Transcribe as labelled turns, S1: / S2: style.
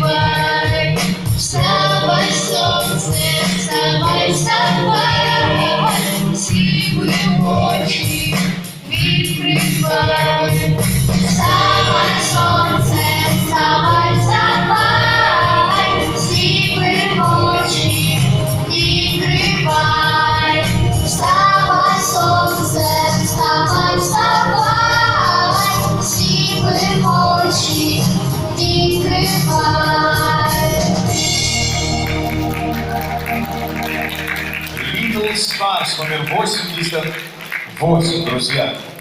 S1: відкривай, вставай, сонце, вставай, вставай, сіпи очі, відкривай, вставай, сонце, вставай, вставай, сіпи очі, відкривай, вставай, сонце, вставай, вставай, сіпи очі, відкривай.
S2: Stars номер 88, друзья.